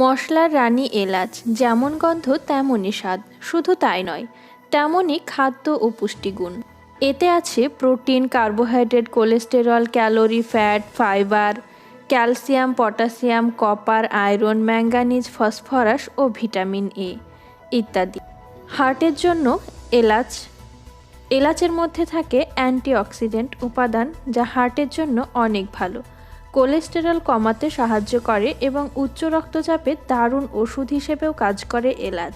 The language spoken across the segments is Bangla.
মশলার রানী, এলাচ, যেমন গন্ধ তেমনই স্বাদ, শুধু তাই নয়, তেমনই খাদ্য ও পুষ্টিগুণ। এতে আছে protein, carbohydrate, cholesterol, calorie, fat, fibre, calcium, potassium, copper, iron, manganese, phosphorus O vitamin A ইত্যাদি। হার্টের জন্য এলাচ, এলাচের মধ্যে থাকে অ্যান্টিঅক্সিডেন্ট উপাদান যা হার্টের জন্য অনেক ভালো। কোলেস্টেরল কমাতে সাহায্য করে এবং উচ্চ রক্তচাপে দারুণ ওষুধ হিসেবেও কাজ করে এলাচ।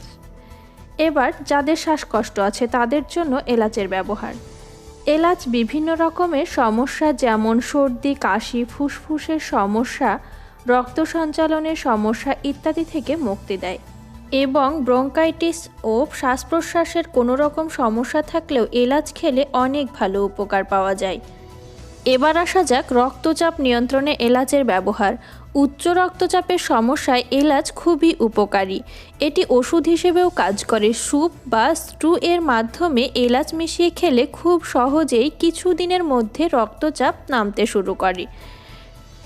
এবার যাদের শ্বাসকষ্ট আছে তাদের জন্য এলাচের ব্যবহার। এলাচ বিভিন্ন রকমের সমস্যা যেমন সর্দি, কাশি, ফুসফুসের সমস্যা, রক্ত সঞ্চালনের সমস্যা ইত্যাদি থেকে মুক্তি দেয় এবং ব্রঙ্কাইটিস ও শ্বাস প্রশ্বাসের কোনো রকম সমস্যা থাকলেও এলাচ খেলে অনেক ভালো উপকার পাওয়া যায়। এবার আসা যাক রক্তচাপ নিয়ন্ত্রণে এলাচের ব্যবহার। উচ্চ রক্তচাপের সমস্যায় এলাচ খুবই উপকারী। এটি ওষুধ হিসেবেও কাজ করে। স্যুপ বা স্ট্রু এর মাধ্যমে এলাচ মিশিয়ে খেলে খুব সহজেই কিছু দিনের মধ্যে রক্তচাপ নামতে শুরু করে।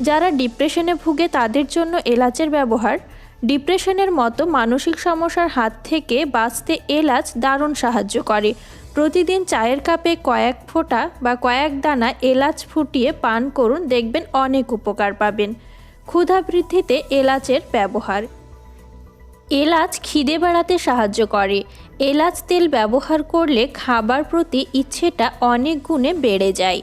যারা ডিপ্রেশনে ভুগে তাদের জন্য এলাচের ব্যবহার। ডিপ্রেশনের মতো মানসিক সমস্যার হাত থেকে বাঁচতে এলাচ দারুণ সাহায্য করে। প্রতিদিন চায়ের কাপে কয়েক ফোঁটা বা কয়েক দানা এলাচ ফুটিয়ে পান করুন, দেখবেন অনেক উপকার পাবেন। ক্ষুধা বৃদ্ধিতে এলাচের ব্যবহার। এলাচ খিদে বাড়াতে সাহায্য করে। এলাচ তেল ব্যবহার করলে খাবার প্রতি ইচ্ছেটা অনেক গুণে বেড়ে যায়।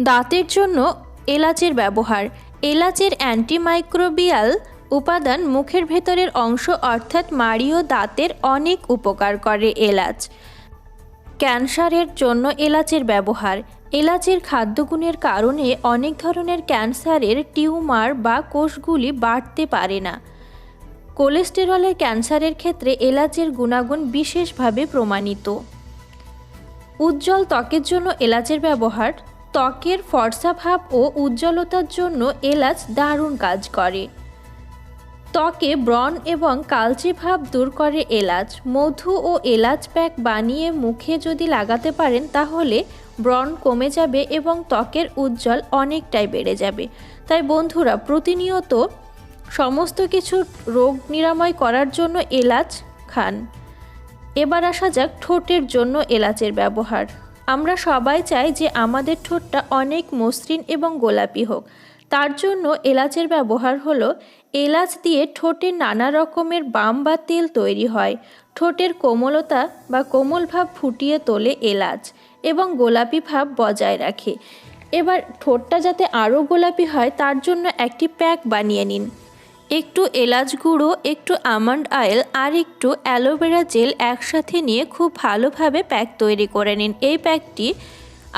দাঁতের জন্য এলাচের ব্যবহার। এলাচের অ্যান্টিমাইক্রোবিয়াল উপাদান মুখের ভেতরের অংশ অর্থাৎ মাড়ি ও দাঁতের অনেক উপকার করে এলাচ। ক্যান্সারের জন্য এলাচের ব্যবহার। এলাচের খাদ্যগুণের কারণে অনেক ধরনের ক্যান্সারের টিউমার বা কোষগুলি বাড়তে পারে না। কোলেস্টেরলের ক্যান্সারের ক্ষেত্রে এলাচের গুণাগুণ বিশেষভাবে প্রমাণিত। উজ্জ্বল ত্বকের জন্য এলাচের ব্যবহার। ত্বকের ফর্সা ভাব ও উজ্জ্বলতার জন্য এলাচ দারুণ কাজ করে। ত্বকে ব্রণ এবং কালচে ভাব দূর করে এলাচ, মধু ও এলাচ প্যাক বানিয়ে মুখে যদি লাগাতে পারেন তাহলে ব্রণ কমে যাবে এবং ত্বকের উজ্জ্বল অনেকটাই বেড়ে যাবে। তাই বন্ধুরা, প্রতিনিয়ত সমস্ত কিছু রোগ নিরাময় করার জন্য এলাচ খান। এবার আসা যাক ঠোঁটের জন্য এলাচের ব্যবহার। আমরা সবাই চাই যে আমাদের ঠোঁটটা অনেক মসৃণ এবং গোলাপি হোক। তার জন্য এলাচের ব্যবহার হলো, এলাচ দিয়ে ঠোঁটে নানা রকমের বাম বা তেল তৈরি হয়। ঠোঁটের কোমলতা বা কোমল ভাব ফুটিয়ে তোলে এলাচ এবং গোলাপি ভাব বজায় রাখে। এবার ঠোঁটটা যাতে আরও গোলাপি হয়, তার জন্য একটি প্যাক বানিয়ে নিন। একটু এলাচ গুঁড়ো, একটু আমন্ড অয়েল আর একটু অ্যালোভেরা জেল একসাথে নিয়ে খুব ভালোভাবে প্যাক তৈরি করে নিন। এই প্যাকটি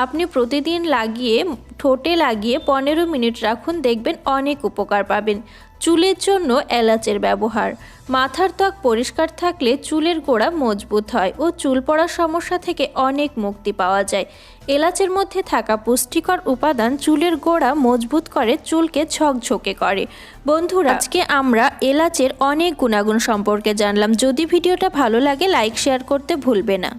আপনি প্রতিদিন লাগিয়ে, ঠোঁটে লাগিয়ে পনেরো মিনিট রাখুন, দেখবেন অনেক উপকার পাবেন। চুলের জন্য এলাচের ব্যবহার। মাথার ত্বক পরিষ্কার থাকলে চুলের গোড়া মজবুত হয় ও চুল পড়ার সমস্যা থেকে অনেক মুক্তি পাওয়া যায়। এলাচের মধ্যে থাকা পুষ্টিকর উপাদান চুলের গোড়া মজবুত করে, চুলকে ঝকঝকে করে। বন্ধুরা, আজকে আমরা এলাচের অনেক গুণাগুণ সম্পর্কে জানলাম। যদি ভিডিওটা ভালো লাগে, লাইক, শেয়ার করতে ভুলবে না।